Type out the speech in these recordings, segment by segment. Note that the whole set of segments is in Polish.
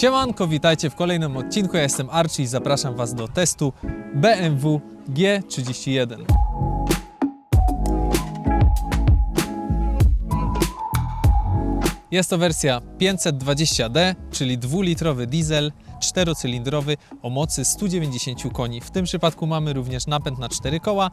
Siemanko, witajcie w kolejnym odcinku. Ja jestem Archie i zapraszam Was do testu BMW G31. Jest to wersja 520D, czyli dwulitrowy diesel, czterocylindrowy o mocy 190 koni. W tym przypadku mamy również napęd na 4 koła,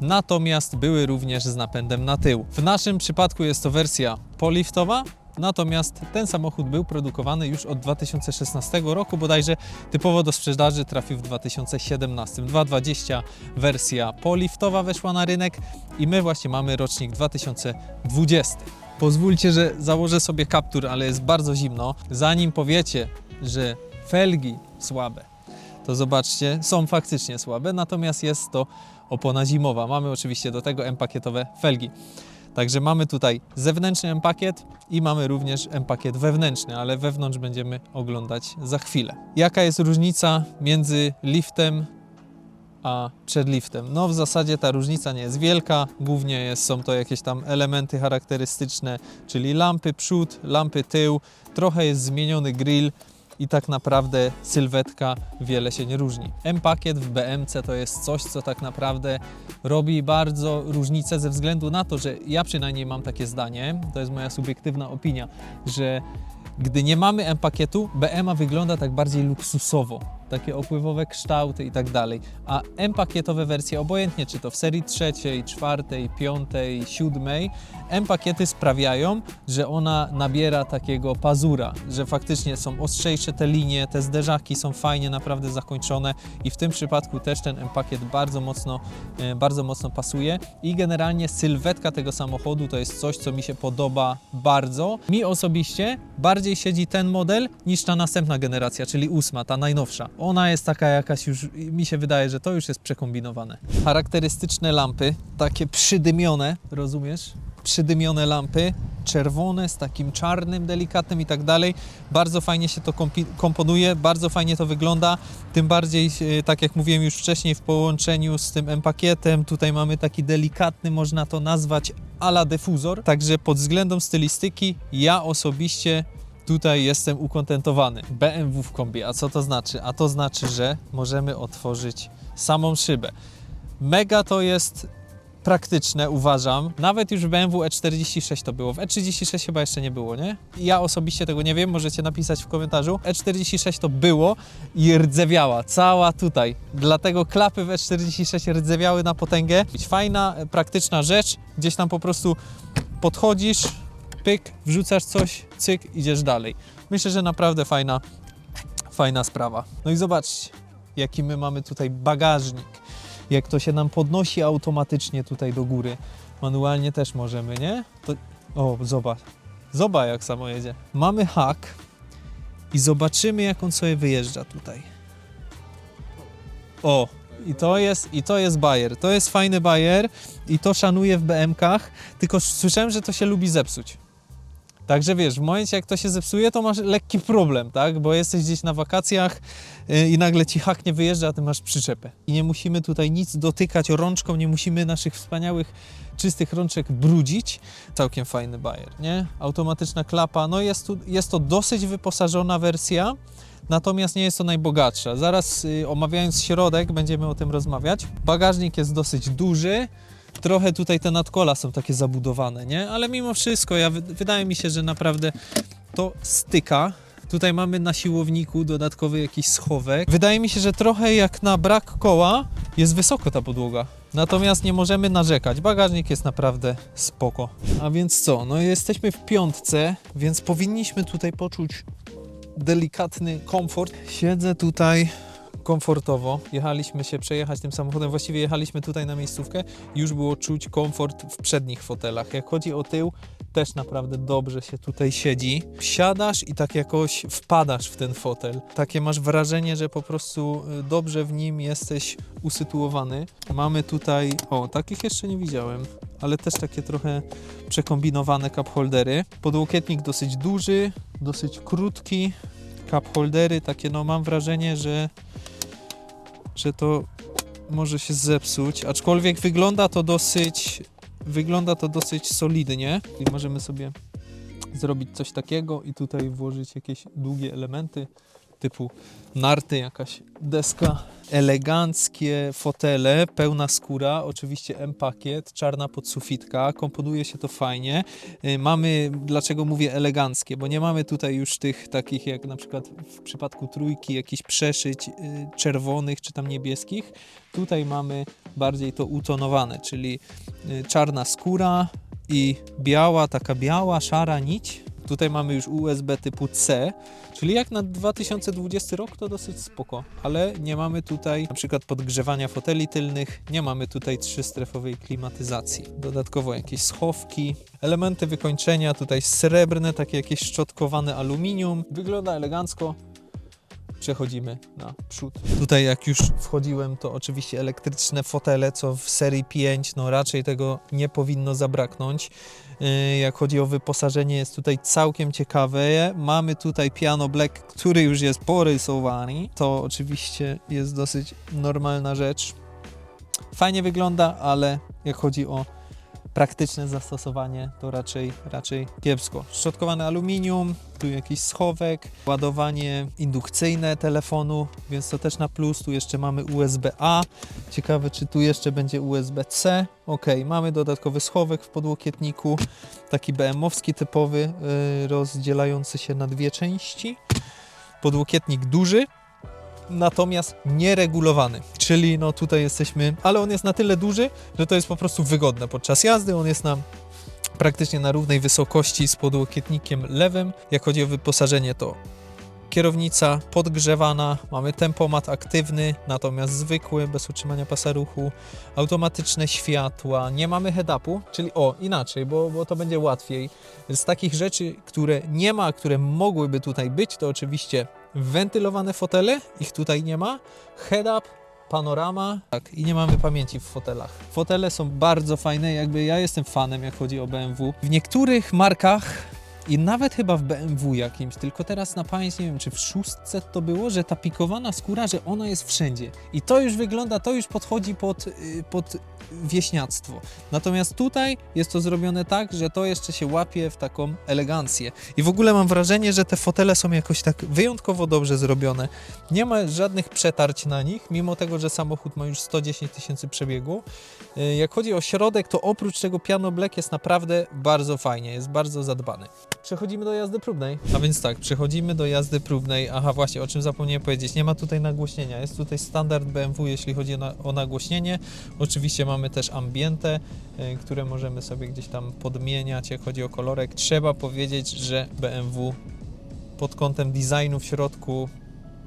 natomiast były również z napędem na tył. W naszym przypadku jest to wersja poliftowa, Natomiast ten samochód był produkowany już od 2016 roku, bodajże typowo do sprzedaży trafił w 2017. 220 wersja poliftowa weszła na rynek i my właśnie mamy rocznik 2020. Pozwólcie, że założę sobie kaptur, ale jest bardzo zimno. Zanim powiecie, że felgi słabe, to zobaczcie, są faktycznie słabe, natomiast jest to opona zimowa. Mamy oczywiście do tego M-pakietowe felgi. Także mamy tutaj zewnętrzny M-pakiet i mamy również M-pakiet wewnętrzny, ale wewnątrz będziemy oglądać za chwilę. Jaka jest różnica między liftem a przed liftem? No w zasadzie ta różnica nie jest wielka, głównie jest, są to jakieś tam elementy charakterystyczne, czyli lampy przód, lampy tył, trochę jest zmieniony grill, i tak naprawdę sylwetka wiele się nie różni. M-pakiet w BMC to jest coś, co tak naprawdę robi bardzo różnicę ze względu na to, że ja przynajmniej mam takie zdanie, to jest moja subiektywna opinia, że gdy nie mamy M-pakietu, BMA wygląda tak bardziej luksusowo, takie opływowe kształty i tak dalej, a M-pakietowe wersje, obojętnie czy to w serii trzeciej, czwartej, piątej, siódmej, M-pakiety sprawiają, że ona nabiera takiego pazura, że faktycznie są ostrzejsze te linie, te zderzaki są fajnie naprawdę zakończone i w tym przypadku też ten M-pakiet bardzo mocno, e, bardzo mocno pasuje i generalnie sylwetka tego samochodu to jest coś, co mi się podoba bardzo. Mi osobiście bardziej siedzi ten model niż ta następna generacja, czyli ósma, ta najnowsza. Ona jest taka jakaś już, mi się wydaje, że to już jest przekombinowane. Charakterystyczne lampy, takie przydymione, rozumiesz? Przydymione lampy, czerwone z takim czarnym, delikatnym i tak dalej. Bardzo fajnie się to komponuje, bardzo fajnie to wygląda. Tym bardziej, e, tak jak mówiłem już wcześniej, w połączeniu z tym M-pakietem, tutaj mamy taki delikatny, można to nazwać ala dyfuzor. Także pod względem stylistyki, ja osobiście tutaj jestem ukontentowany. BMW w kombi, a co to znaczy? A to znaczy, że możemy otworzyć samą szybę. Mega to jest praktyczne, uważam. Nawet już w BMW E46 to było. W E36 chyba jeszcze nie było, nie? Ja osobiście tego nie wiem, możecie napisać w komentarzu. E46 to było i rdzewiała, cała tutaj. Dlatego klapy w E46 rdzewiały na potęgę. Fajna, praktyczna rzecz, gdzieś tam po prostu podchodzisz, pyk, wrzucasz coś, cyk, idziesz dalej. Myślę, że naprawdę fajna, fajna sprawa. No i zobaczcie, jaki my mamy tutaj bagażnik. Jak to się nam podnosi automatycznie tutaj do góry. Manualnie też możemy, nie? To... O, zobacz. Zobacz, jak samo jedzie. Mamy hak i zobaczymy, jak on sobie wyjeżdża tutaj. O, i to jest, i to jest bajer. To jest fajny bajer i to szanuję w BM-kach, tylko słyszałem, że to się lubi zepsuć. Także wiesz, w momencie jak to się zepsuje, to masz lekki problem, tak? Bo jesteś gdzieś na wakacjach yy, i nagle ci hak nie wyjeżdża, a ty masz przyczepę. I nie musimy tutaj nic dotykać rączką, nie musimy naszych wspaniałych, czystych rączek brudzić. Całkiem fajny bajer, nie? Automatyczna klapa, no jest, tu, jest to dosyć wyposażona wersja, natomiast nie jest to najbogatsza. Zaraz yy, omawiając środek będziemy o tym rozmawiać. Bagażnik jest dosyć duży, trochę tutaj te nadkola są takie zabudowane, nie? Ale mimo wszystko, ja, wydaje mi się, że naprawdę to styka. Tutaj mamy na siłowniku dodatkowy jakiś schowek. Wydaje mi się, że trochę jak na brak koła jest wysoko ta podłoga. Natomiast nie możemy narzekać. Bagażnik jest naprawdę spoko. A więc co? No jesteśmy w piątce, więc powinniśmy tutaj poczuć delikatny komfort. Siedzę tutaj komfortowo. Jechaliśmy się przejechać tym samochodem, właściwie jechaliśmy tutaj na miejscówkę już było czuć komfort w przednich fotelach. Jak chodzi o tył, też naprawdę dobrze się tutaj siedzi. Siadasz i tak jakoś wpadasz w ten fotel. Takie masz wrażenie, że po prostu y, dobrze w nim jesteś usytuowany. Mamy tutaj, o, takich jeszcze nie widziałem, ale też takie trochę przekombinowane cup holdery. Podłokietnik dosyć duży, dosyć krótki. Cup holdery takie, no mam wrażenie, że że to może się zepsuć, aczkolwiek wygląda to dosyć wygląda to dosyć solidnie. I możemy sobie zrobić coś takiego i tutaj włożyć jakieś długie elementy typu narty, jakaś deska. Eleganckie fotele, pełna skóra, oczywiście M-pakiet, czarna podsufitka, komponuje się to fajnie. Y, Mamy, dlaczego mówię eleganckie, bo nie mamy tutaj już tych takich jak na przykład w przypadku trójki, jakichś przeszyć y, czerwonych czy tam niebieskich. Tutaj mamy bardziej to utonowane, czyli y, czarna skóra i biała, taka biała, szara nić. Tutaj mamy już USB typu C, czyli jak na 2020 rok to dosyć spoko, ale nie mamy tutaj na przykład podgrzewania foteli tylnych, nie mamy tutaj trzystrefowej klimatyzacji. Dodatkowo jakieś schowki, elementy wykończenia tutaj srebrne, takie jakieś szczotkowane aluminium. Wygląda elegancko. Przechodzimy na przód. Tutaj jak już wchodziłem, to oczywiście elektryczne fotele, co w serii 5, no raczej tego nie powinno zabraknąć. Yy, Jak chodzi o wyposażenie, jest tutaj całkiem ciekawe. Mamy tutaj piano black, który już jest porysowany. To oczywiście jest dosyć normalna rzecz. Fajnie wygląda, ale jak chodzi o praktyczne zastosowanie, to raczej, raczej kiepsko. Szczotkowane aluminium, tu jakiś schowek, ładowanie indukcyjne telefonu, więc to też na plus. Tu jeszcze mamy USB-A. Ciekawe, czy tu jeszcze będzie USB-C. Ok, mamy dodatkowy schowek w podłokietniku, taki BM-owski typowy, yy, rozdzielający się na dwie części. Podłokietnik duży, natomiast nieregulowany, czyli no tutaj jesteśmy, ale on jest na tyle duży, że to jest po prostu wygodne podczas jazdy, on jest na praktycznie na równej wysokości z podłokietnikiem lewym. Jak chodzi o wyposażenie, to kierownica podgrzewana, mamy tempomat aktywny, natomiast zwykły, bez utrzymania pasa ruchu, automatyczne światła, nie mamy head-upu, czyli o, inaczej, bo, bo to będzie łatwiej. Z takich rzeczy, które nie ma, które mogłyby tutaj być, to oczywiście wentylowane fotele, ich tutaj nie ma, head-up, panorama, tak, i nie mamy pamięci w fotelach. Fotele są bardzo fajne, jakby ja jestem fanem, jak chodzi o BMW. W niektórych markach i nawet chyba w BMW jakimś, tylko teraz na pamięć nie wiem, czy w szóstce to było, że ta pikowana skóra, że ona jest wszędzie. I to już wygląda, to już podchodzi pod, y, pod wieśniactwo. Natomiast tutaj jest to zrobione tak, że to jeszcze się łapie w taką elegancję. I w ogóle mam wrażenie, że te fotele są jakoś tak wyjątkowo dobrze zrobione. Nie ma żadnych przetarć na nich, mimo tego, że samochód ma już 110 tysięcy przebiegu. Y, Jak chodzi o środek, to oprócz tego piano black jest naprawdę bardzo fajnie, jest bardzo zadbany. Przechodzimy do jazdy próbnej. A więc tak, przechodzimy do jazdy próbnej. Aha, właśnie, o czym zapomniałem powiedzieć. Nie ma tutaj nagłośnienia. Jest tutaj standard BMW, jeśli chodzi o nagłośnienie. Oczywiście mamy też ambiente, y, które możemy sobie gdzieś tam podmieniać, jak chodzi o kolorek. Trzeba powiedzieć, że BMW pod kątem designu w środku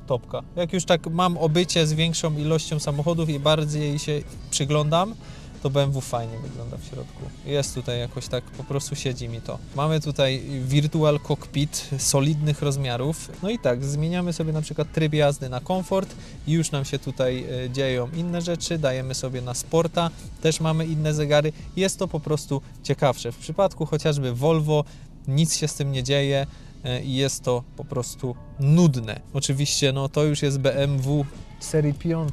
topka. Jak już tak mam obycie z większą ilością samochodów i bardziej się przyglądam, to BMW fajnie wygląda w środku. Jest tutaj jakoś tak, po prostu siedzi mi to. Mamy tutaj virtual cockpit solidnych rozmiarów. No i tak, zmieniamy sobie na przykład tryb jazdy na komfort i już nam się tutaj e, dzieją inne rzeczy. Dajemy sobie na sporta, też mamy inne zegary. Jest to po prostu ciekawsze. W przypadku chociażby Volvo nic się z tym nie dzieje e, i jest to po prostu nudne. Oczywiście no to już jest BMW serii 5,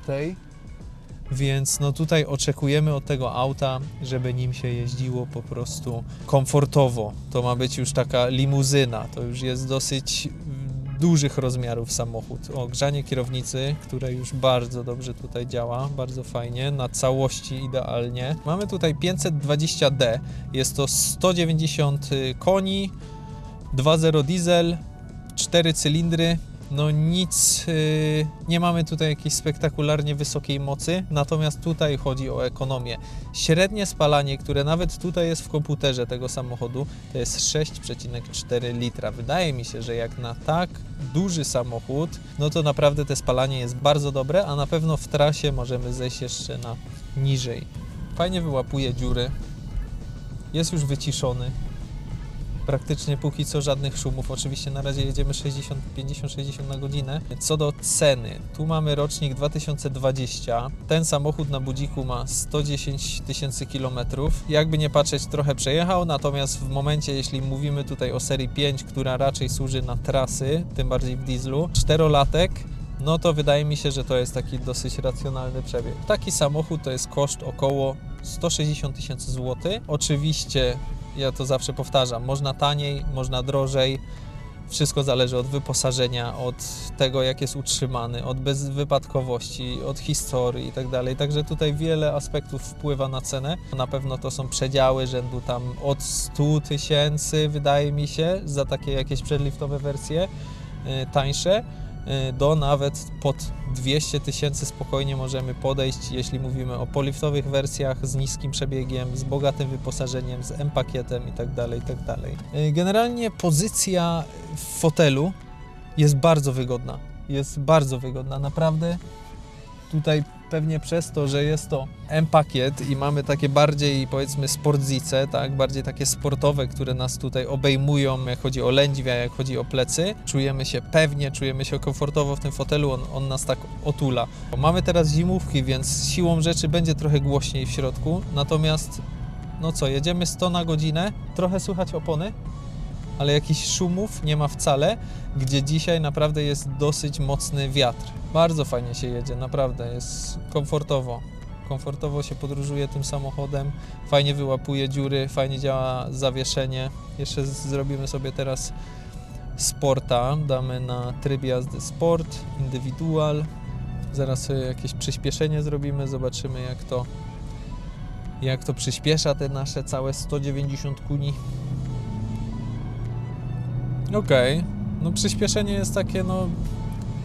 więc no tutaj oczekujemy od tego auta, żeby nim się jeździło po prostu komfortowo. To ma być już taka limuzyna, to już jest dosyć mm, dużych rozmiarów samochód. O, grzanie kierownicy, które już bardzo dobrze tutaj działa, bardzo fajnie, na całości idealnie. Mamy tutaj 520D, jest to 190 koni, 2.0 diesel, 4 cylindry. No nic, yy, nie mamy tutaj jakiejś spektakularnie wysokiej mocy, natomiast tutaj chodzi o ekonomię. Średnie spalanie, które nawet tutaj jest w komputerze tego samochodu, to jest 6,4 litra. Wydaje mi się, że jak na tak duży samochód, no to naprawdę te spalanie jest bardzo dobre, a na pewno w trasie możemy zejść jeszcze na niżej. Fajnie wyłapuje dziury, jest już wyciszony. Praktycznie póki co żadnych szumów. Oczywiście na razie jedziemy 60, 50-60 na godzinę. Co do ceny, tu mamy rocznik 2020. Ten samochód na budziku ma 110 tysięcy kilometrów. Jakby nie patrzeć, trochę przejechał, natomiast w momencie, jeśli mówimy tutaj o serii 5, która raczej służy na trasy, tym bardziej w dieslu, czterolatek, no to wydaje mi się, że to jest taki dosyć racjonalny przebieg. Taki samochód to jest koszt około 160 tysięcy złotych. Oczywiście ja to zawsze powtarzam, można taniej, można drożej. Wszystko zależy od wyposażenia, od tego, jak jest utrzymany, od bezwypadkowości, od historii i tak. Także tutaj wiele aspektów wpływa na cenę. Na pewno to są przedziały rzędu tam od 100 tysięcy, wydaje mi się, za takie jakieś przedliftowe wersje y, tańsze, do nawet pod 200 tysięcy spokojnie możemy podejść, jeśli mówimy o poliftowych wersjach z niskim przebiegiem, z bogatym wyposażeniem, z M-pakietem itd. itd. Y, Generalnie pozycja w fotelu jest bardzo wygodna. Jest bardzo wygodna, naprawdę. Tutaj pewnie przez to, że jest to M-pakiet i mamy takie bardziej powiedzmy sportzice, tak, bardziej takie sportowe, które nas tutaj obejmują, jak chodzi o lędźwia, jak chodzi o plecy. Czujemy się pewnie, czujemy się komfortowo w tym fotelu, on, on nas tak otula. Mamy teraz zimówki, więc siłą rzeczy będzie trochę głośniej w środku, natomiast no co, jedziemy 100 na godzinę, trochę słychać opony, ale jakichś szumów nie ma wcale, gdzie dzisiaj naprawdę jest dosyć mocny wiatr. Bardzo fajnie się jedzie, naprawdę jest komfortowo. Komfortowo się podróżuje tym samochodem, fajnie wyłapuje dziury, fajnie działa zawieszenie. Jeszcze zrobimy sobie teraz sporta, damy na tryb jazdy sport, indywidual. Zaraz sobie jakieś przyspieszenie zrobimy, zobaczymy jak to jak to przyspiesza te nasze całe 190 kuni. Okej, no przyspieszenie jest takie no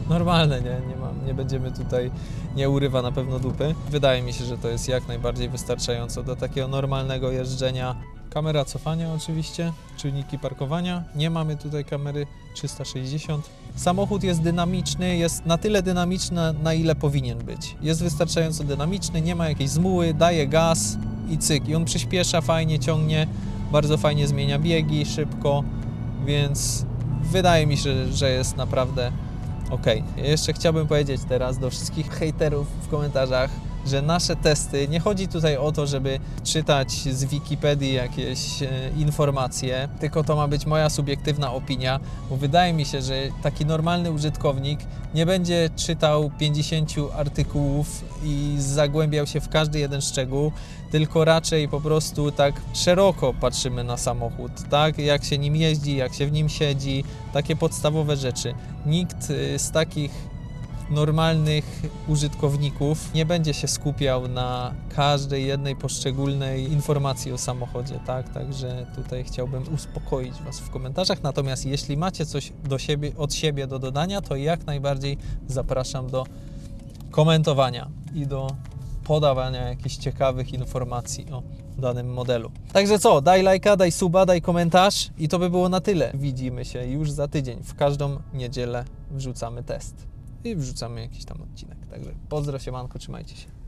normalne, nie? Nie, nie będziemy tutaj, nie urywa na pewno dupy. Wydaje mi się, że to jest jak najbardziej wystarczająco do takiego normalnego jeżdżenia. Kamera cofania oczywiście, czujniki parkowania. Nie mamy tutaj kamery 360. Samochód jest dynamiczny, jest na tyle dynamiczny, na ile powinien być. Jest wystarczająco dynamiczny, nie ma jakiejś zmuły, daje gaz i cyk. I on przyspiesza, fajnie ciągnie, bardzo fajnie zmienia biegi, szybko, więc wydaje mi się, że jest naprawdę ok. Jeszcze chciałbym powiedzieć teraz do wszystkich hejterów w komentarzach, że nasze testy, nie chodzi tutaj o to, żeby czytać z Wikipedii jakieś e, informacje, tylko to ma być moja subiektywna opinia, bo wydaje mi się, że taki normalny użytkownik nie będzie czytał 50 artykułów i zagłębiał się w każdy jeden szczegół, tylko raczej po prostu tak szeroko patrzymy na samochód, tak? Jak się nim jeździ, jak się w nim siedzi, takie podstawowe rzeczy. Nikt y, z takich normalnych użytkowników nie będzie się skupiał na każdej jednej poszczególnej informacji o samochodzie, tak? Także tutaj chciałbym uspokoić Was w komentarzach. Natomiast jeśli macie coś do siebie, od siebie do dodania, to jak najbardziej zapraszam do komentowania i do podawania jakichś ciekawych informacji o danym modelu. Także co, daj lajka, daj suba, daj komentarz i to by było na tyle. Widzimy się już za tydzień. W każdą niedzielę wrzucamy test i wrzucamy jakiś tam odcinek. Także pozdro, siemanko, trzymajcie się.